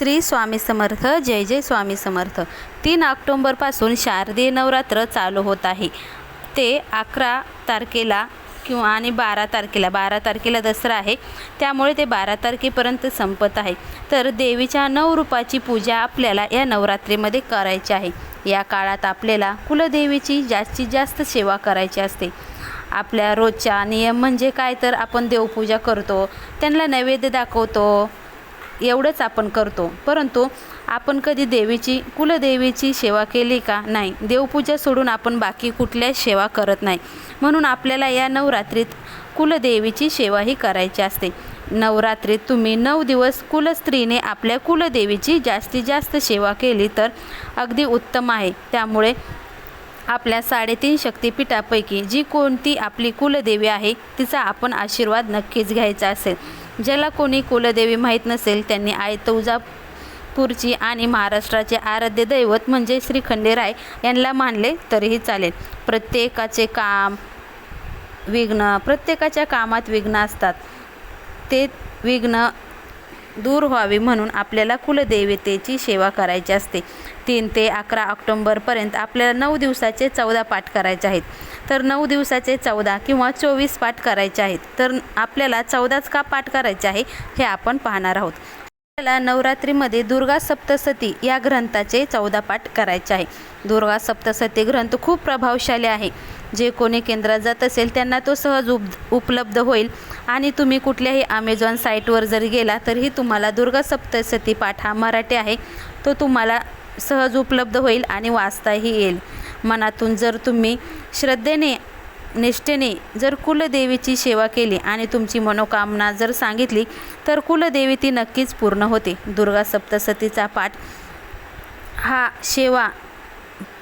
श्री स्वामी समर्थ जय जय स्वामी समर्थ. तीन ऑक्टोंबरपासून शारदीय नवरात्र चालू होत आहे. ते अकरा तारखेला किंवा आणि बारा तारखेला बारा तारखेला दसरा आहे. त्यामुळे ते बारा तारखेपर्यंत संपत आहे. तर देवीच्या नऊ रूपाची पूजा आपल्याला या नवरात्रीमध्ये करायची आहे. या काळात आपल्याला कुलदेवीची जास्तीत जास्त सेवा करायची असते. आपल्या रोजच्या नियम म्हणजे काय? तर आपण देवपूजा करतो त्यांना नैवेद्य दाखवतो एवढंच आपण करतो. परंतु आपण कधी देवीची कुलदेवीची सेवा केली का? नाही. देवपूजा सोडून आपण बाकी कुठल्याच सेवा करत नाही. म्हणून आपल्याला या नवरात्रीत कुलदेवीची सेवाही करायची असते. नवरात्रीत तुम्ही नऊ दिवस कुलस्त्रीने आपल्या कुलदेवीची जास्तीत जास्त सेवा केली तर अगदी उत्तम आहे. त्यामुळे आपल्या साडेतीन शक्तिपीठापैकी जी कोणती आपली कुलदेवी आहे तिचा आपण आशीर्वाद नक्कीच घ्यायचा असेल. ज्याला कोणी कुलदेवी माहीत नसेल त्यांनी आई तुळजापूरची आणि महाराष्ट्राचे आराध्य दैवत म्हणजे श्री खंडेराय यांना मानले तरीही चालेल. प्रत्येकाचे काम विघ्न प्रत्येकाच्या कामात विघ्न असतात. ते विघ्न दूर व्हावे म्हणून आपल्याला कुलदेवतेची सेवा करायची असते. तीन ते अकरा ऑक्टोंबरपर्यंत आपल्याला नऊ दिवसाचे चौदा पाठ करायचे आहेत. तर नऊ दिवसाचे चौदा किंवा चोवीस पाठ करायचे आहेत. तर आपल्याला चौदाच का पाठ करायचे आहे हे आपण पाहणार आहोत. आपल्याला नवरात्रीमध्ये दुर्गा सप्तसती या ग्रंथाचे चौदा पाठ करायचे आहे. दुर्गा सप्तसती ग्रंथ खूप प्रभावशाली आहे. जे कोणी केंद्रात जात असेल त्यांना तो सहज उप उपलब्ध होईल. आणि तुम्ही कुठल्याही अमेझॉन साईटवर जर गेला तरीही तुम्हाला दुर्गा सप्तसती पाठ हा मराठी आहे. तो तुम्हाला सहज उपलब्ध होईल आणि वाचताही येईल. मनातून जर तुम्ही श्रद्धेने निष्ठेने जर कुलदेवीची सेवा केली आणि तुमची मनोकामना जर सांगितली तर कुलदेवी ती नक्कीच पूर्ण होते. दुर्गा सप्तसतीचा पाठ हा सेवा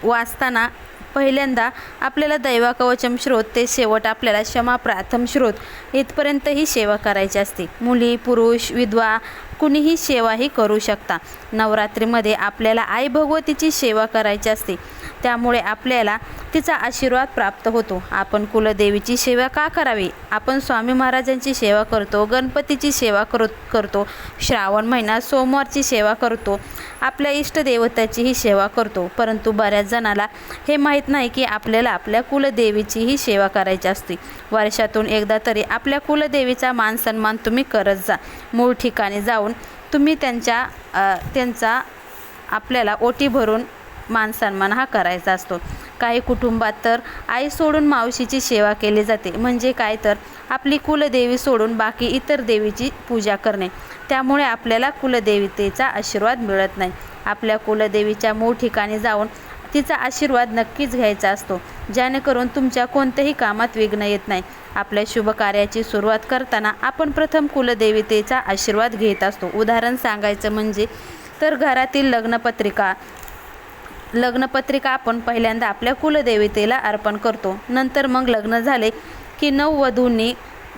वाचताना पहिल्यांदा आपल्याला दैवा कवचम श्रोत ते शेवट आपल्याला क्षमा प्राथम श्रोत इथपर्यंत ही सेवा करायची असते. मुली पुरुष विधवा कुणीही सेवाही करू शकता. नवरात्रीमध्ये आपल्याला आई भगवतीची सेवा करायची असते. त्यामुळे आपल्याला तिचा आशीर्वाद प्राप्त होतो. आपण कुलदेवीची सेवा का करावी? आपण स्वामी महाराजांची सेवा करतो गणपतीची सेवा कर करतो श्रावण महिना सोमवारची सेवा करतो आपल्या इष्टदेवताचीही सेवा करतो. परंतु बऱ्याच जणाला हे माहीत नाही की आपल्याला आपल्या कुलदेवीचीही सेवा करायची असते. वर्षातून एकदा तरी आपल्या कुलदेवीचा मान सन्मान तुम्ही करत जा. मूळ ठिकाणी जाऊन तुम्ही त्यांच्या त्यांचा आपल्याला ओटी भरून मान सन्मान हा करायचा असतो. काही कुटुंबात तर आई सोडून मावशीची सेवा केली जाते. म्हणजे काय तर? आपली कुलदेवी सोडून बाकी इतर देवीची पूजा करणे. त्यामुळे आपल्याला कुलदेवतेचा आशीर्वाद मिळत नाही. आपल्या कुलदेवीच्या मूळ ठिकाणी जाऊन तिचा आशीर्वाद नक्कीच घ्यायचा असतो. जेणेकरून तुमच्या कोणत्याही कामात विघ्न येत नाही. आपल्या शुभ कार्याची सुरुवात करताना आपण प्रथम कुलदेवतेचा आशीर्वाद घेत असतो. उदाहरण सांगायचं म्हणजे तर घरातील लग्नपत्रिका लग्नपत्रिका आपण पहिल्यांदा आपल्या कुलदेवतेला अर्पण करतो. नंतर मग लग्न झाले की नववधूंनी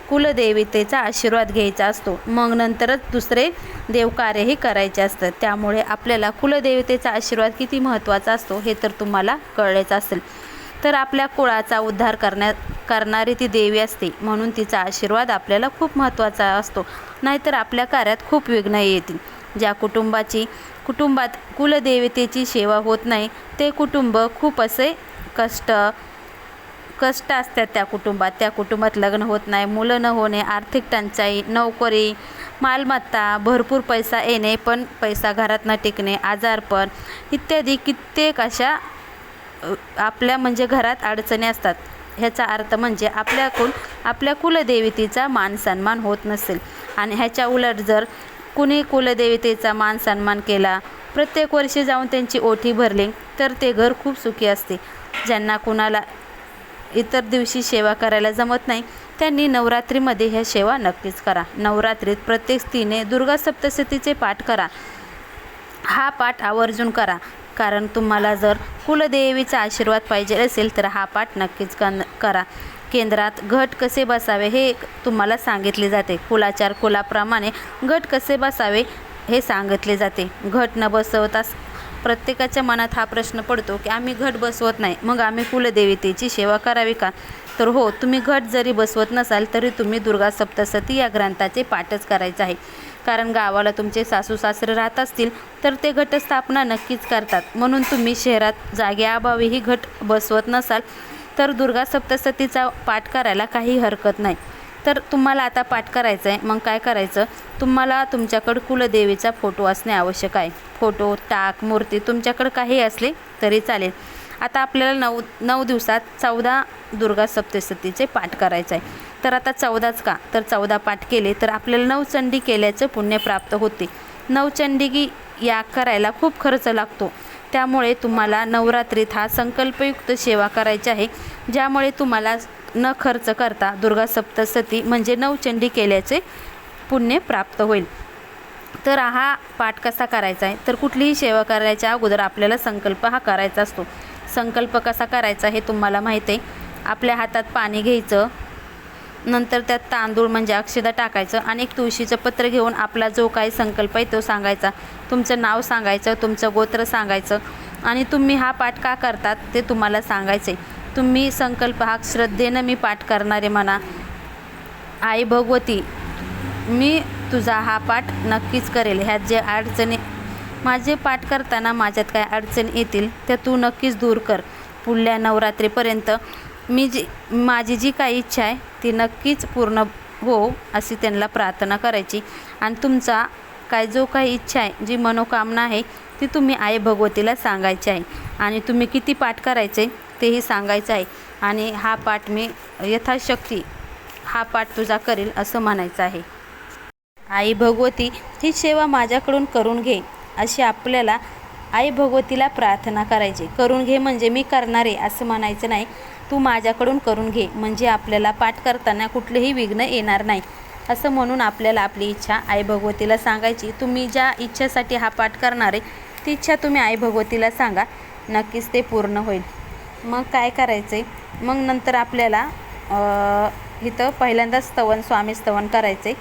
कुलदेवतेचा आशीर्वाद घ्यायचा असतो. मग नंतरच दुसरे देवकार्यही करायचे असतं त्यामुळे आपल्याला कुलदेवतेचा आशीर्वाद किती महत्त्वाचा असतो हे तर तुम्हाला कळलेच असेल. तर आपल्या कुळाचा उद्धार करण्या करणारी ती देवी असते. म्हणून तिचा आशीर्वाद आपल्याला खूप महत्त्वाचा असतो. नाहीतर आपल्या कार्यात खूप विघ्न येतील. ज्या कुटुंबाची कुटुंबात कुलदेवतेची सेवा होत नाही ते कुटुंब खूप असे कष्ट कष्ट असतात त्या कुटुंबात. त्या कुटुंबात लग्न होत नाही मुलं न होणे आर्थिक टंचाई नोकरी मालमत्ता भरपूर पैसा येणे पण पैसा घरात न टिकणे आजारपण इत्यादी कित्येक अशा आपल्या म्हणजे घरात अडचणी असतात. ह्याचा अर्थ म्हणजे आपल्याकडून आपल्या कुलदेवतेचा मान सन्मान होत नसेल. आणि ह्याच्या उलट जर कुणी कुलदेवतेचा मान सन्मान केला प्रत्येक वर्षी जाऊन त्यांची ओठी भरली तर ते घर खूप सुखी असते. ज्यांना कुणाला इतर दिवशी सेवा करायला जमत नाही त्यांनी नवरात्रीमध्ये ह्या सेवा नक्कीच करा. नवरात्रीत प्रत्येक स्त्रीने दुर्गा सप्तशतीचे पाठ करा. हा पाठ आवर्जून करा. कारण तुम्हाला जर कुलदेवीचा आशीर्वाद पाहिजे असेल तर हा पाठ नक्कीच कन करा. केंद्रात घट कसे बसावे हे तुम्हाला सांगितले जाते. कुलाचार कुलाप्रमाणे घट कसे बसावे हे सांगितले जाते. घट न बसवता प्रत्येकाच्या मनात हा प्रश्न पडतो की आम्ही घट बसवत नाही मग आम्ही कुलदेवतेची सेवा करावी का? तर हो तुम्ही घट जरी बसवत नसाल तरी तुम्ही दुर्गा सप्तसती या ग्रंथाचे पाठच करायचे आहे. कारण गावाला तुमचे सासू सासरे राहत असतील तर ते घटस्थापना नक्कीच करतात. म्हणून तुम्ही शहरात जागेअभावीही घट बसवत नसाल तर दुर्गा सप्तशतीचा पाठ करायला काही हरकत नाही. तर तुम्हाला आता पाठ करायचं आहे मग काय करायचं? तुम्हाला तुमच्याकडं कुलदेवीचा फोटो असणे आवश्यक आहे. फोटो टाक मूर्ती तुमच्याकडं काही असले तरी चालेल. आता आपल्याला नऊ नऊ दिवसात चौदा दुर्गा सप्तशतीचे पाठ करायचं आहे तर आता चौदाच का? तर चौदा पाठ केले तर आपल्याला नवचंडी केल्याचं पुण्य प्राप्त होते. नवचंडी या करायला खूप खर्च लागतो. त्यामुळे तुम्हाला नवरात्रीत हा संकल्पयुक्त सेवा करायची आहे ज्यामुळे तुम्हाला न खर्च करता दुर्गा सप्तसती म्हणजे नवचंडी केल्याचे पुण्य प्राप्त होईल. तर हा पाठ कसा करायचा आहे? तर कुठलीही सेवा करायच्या अगोदर आपल्याला संकल्प हा करायचा असतो. संकल्प कसा करायचा हे तुम्हाला माहीत आहे. आपल्या हातात पाणी घ्यायचं नंतर त्यात तांदूळ म्हणजे अक्षदा टाकायचं आणि एक तुळशीचं पत्र घेऊन आपला जो काही संकल्प आहे तो सांगायचा. तुमचं नाव सांगायचं तुमचं गोत्र सांगायचं आणि तुम्ही हा पाठ का करतात ते तुम्हाला सांगायचं तुम्ही संकल्प हा श्रद्धेनं मी पाठ करणारे म्हणा. आई भगवती मी तुझा हा पाठ नक्कीच करेल. ह्यात जे अडचणी माझे पाठ करताना माझ्यात काय अडचणी येतील त्या तू नक्कीच दूर कर. पुढल्या नवरात्रीपर्यंत मी जी माझी जी काही इच्छा आहे ती नक्कीच पूर्ण हो अशी त्यांना प्रार्थना करायची. आणि तुमचा काय जो काही इच्छा आहे जी मनोकामना आहे ती तुम्ही आई भगवतीला सांगायची आहे. आणि तुम्ही किती पाठ करायचे तेही सांगायचं आहे. आणि हा पाठ मी यथाशक्ती हा पाठ तुझा करेल असं म्हणायचं आहे. आई भगवती ही सेवा माझ्याकडून करून घे. अशी आपल्याला आई भगवतीला प्रार्थना करायची. करून घे म्हणजे मी करणारे असं म्हणायचं नाही. तू माझ्याकडून करून घे. म्हणजे आपल्याला पाठ करताना कुठलेही विघ्न येणार नाही. असं म्हणून आपल्याला आपली इच्छा आई भगवतीला सांगायची. तुम्ही ज्या इच्छेसाठी हा पाठ करणार आहे ती इच्छा तुम्ही आई भगवतीला सांगा. नक्कीच ते पूर्ण होईल. मग काय करायचं आहे मग नंतर आपल्याला इथं पहिल्यांदा स्तवन स्वामी स्तवन करायचे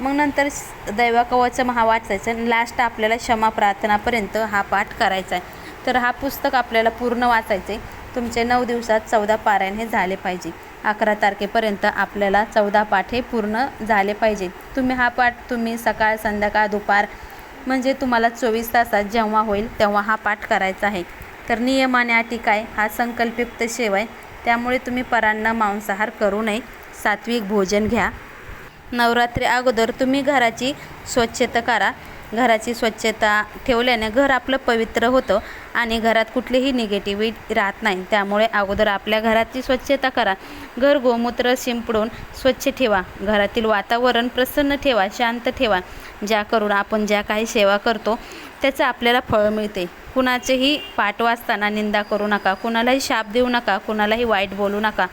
मग नंतर स- दैवाकवाचं महा वाचायचं आणि लास्ट आपल्याला क्षमा प्रार्थनापर्यंत हा पाठ करायचा आहे तर हा पुस्तक आपल्याला पूर्ण वाचायचे तुमचे नऊ दिवसात चौदा पारायण हे झाले पाहिजे. अकरा तारखेपर्यंत आपल्याला चौदा पाठ हे पूर्ण झाले पाहिजे. तुम्ही हा पाठ तुम्ही सकाळ संध्याकाळ दुपार म्हणजे तुम्हाला चोवीस तासात जेव्हा होईल तेव्हा हा पाठ करायचा आहे. तर नियमाने अटी काय? हा संकल्पयुक्त सेवा आहे. त्यामुळे तुम्ही परांना मांसाहार करू नये. सात्विक भोजन घ्या. नवरात्री अगोदर तुम्ही घराची स्वच्छता करा. घराची स्वच्छता ठेवल्याने घर आपलं पवित्र होतं आणि घरात कुठलीही निगेटिव्हिटी राहत नाही. त्यामुळे अगोदर आपल्या घराची स्वच्छता करा. घर गोमूत्र शिंपडून स्वच्छ ठेवा. घरातील वातावरण प्रसन्न ठेवा शांत ठेवा. ज्या करून आपण ज्या काही सेवा करतो त्याचं आपल्याला फळ मिळते. कुणाचेही पाठ वाचताना निंदा करू नका. कुणालाही शाप देऊ नका. कुणालाही वाईट बोलू नका.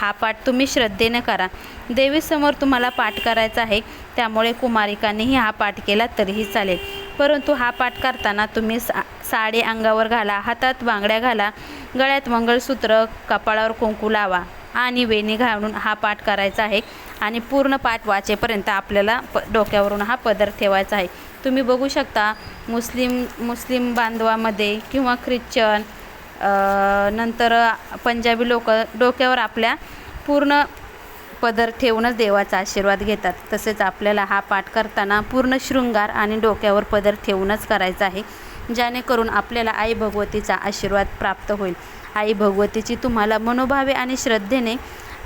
हा पाठ तुम्ही श्रद्धेनं करा. देवीसमोर तुम्हाला पाठ करायचा आहे. त्यामुळे कुमारिकांनीही हा पाठ केला तरीही चालेल. परंतु हा पाठ करताना तुम्ही सा साडी अंगावर घाला हातात बांगड्या घाला गळ्यात मंगळसूत्र कपाळावर कुंकू लावा आणि वेणी घालून हा पाठ करायचा आहे. आणि पूर्ण पाठ वाचेपर्यंत आपल्याला प डोक्यावरून हा पदर ठेवायचा आहे. तुम्ही बघू शकता मुस्लिम मुस्लिम बांधवामध्ये किंवा ख्रिश्चन नंतर पंजाबी लोक डोक्यावर आपल्या पूर्ण पदर ठेवूनच देवाचा आशीर्वाद घेतात. तसेच आपल्याला हा पाठ करताना पूर्ण शृंगार आणि डोक्यावर पदर ठेवूनच करायचा आहे जेणेकरून आपल्याला आई भगवतीचा आशीर्वाद प्राप्त होईल. आई भगवतीची तुम्हाला मनोभावे आणि श्रद्धेने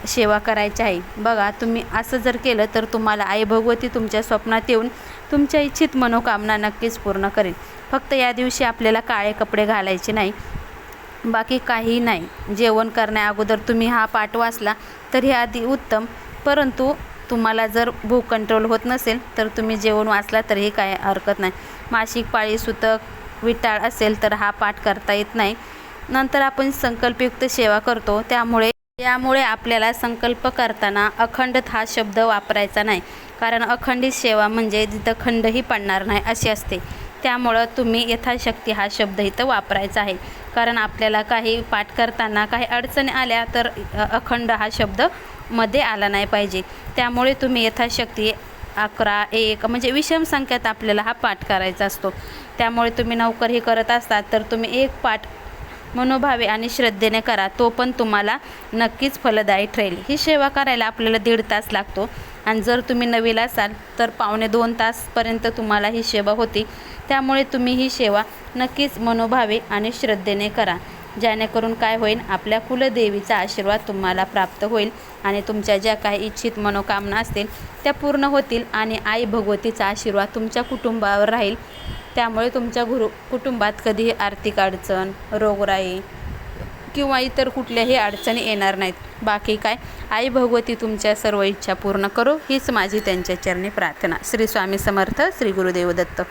सेवा करायची आहे. बघा तुम्ही असं जर केलं तर तुम्हाला आई भगवती तुमच्या स्वप्नात येऊन तुमच्या इच्छित मनोकामना नक्कीच पूर्ण करेल. फक्त या दिवशी आपल्याला काळे कपडे घालायचे नाही बाकी काही नाही. जेवण करण्या अगोदर तुम्ही हा पाठ वाचला तर हे आधी उत्तम. परंतु तुम्हाला जर भूक कंट्रोल होत नसेल तर तुम्ही जेवण वाचला तरीही काय हरकत नाही. मासिक पाळी सुतक विटाळ असेल तर हा पाठ करता येत नाही. नंतर आपण संकल्पयुक्त सेवा करतो. त्यामुळे यामुळे आपल्याला संकल्प करताना अखंडत हा शब्द वापरायचा नाही. कारण अखंडित सेवा म्हणजे जिथं खंडही पडणार नाही अशी असते. त्यामुळं तुम्ही यथाशक्ती हा शब्द इथं वापरायचा आहे. कारण आपल्याला काही पाठ करताना काही अडचणी आल्या तर अखंड हा शब्दमध्ये आला नाही पाहिजे. त्यामुळे तुम्ही यथाशक्ती अकरा एक म्हणजे विषम संख्यात आपल्याला हा पाठ करायचा असतो. त्यामुळे तुम्ही नोकरी करत असतात तर तुम्ही एक पाठ मनोभावे आणि श्रद्धेने करा तो पण तुम्हाला नक्कीच फलदायी ठरेल. ही सेवा करायला आपल्याला दीड तास लागतो. आणि जर तुम्ही नवीला असाल तर पावणे दोन तासपर्यंत तुम्हाला ही सेवा होती. त्यामुळे तुम्ही ही सेवा नक्कीच मनोभावे आणि श्रद्धेने करा. जेणेकरून काय होईल आपल्या कुलदेवीचा आशीर्वाद तुम्हाला प्राप्त होईल आणि तुमच्या ज्या काही इच्छित मनोकामना असतील त्या पूर्ण होतील आणि आई भगवतीचा आशीर्वाद तुमच्या कुटुंबावर राहील. त्यामुळे तुमच्या गुरु कुटुंबात कधीही आर्थिक अडचण रोगराई किंवा इतर कुठल्याही अडचणी येणार नाहीत. बाकी काय? आई भगवती तुमच्या सर्व इच्छा पूर्ण करो. हीच माझी त्यांच्या चरणी प्रार्थना. श्री स्वामी समर्थ श्री गुरुदेव दत्त.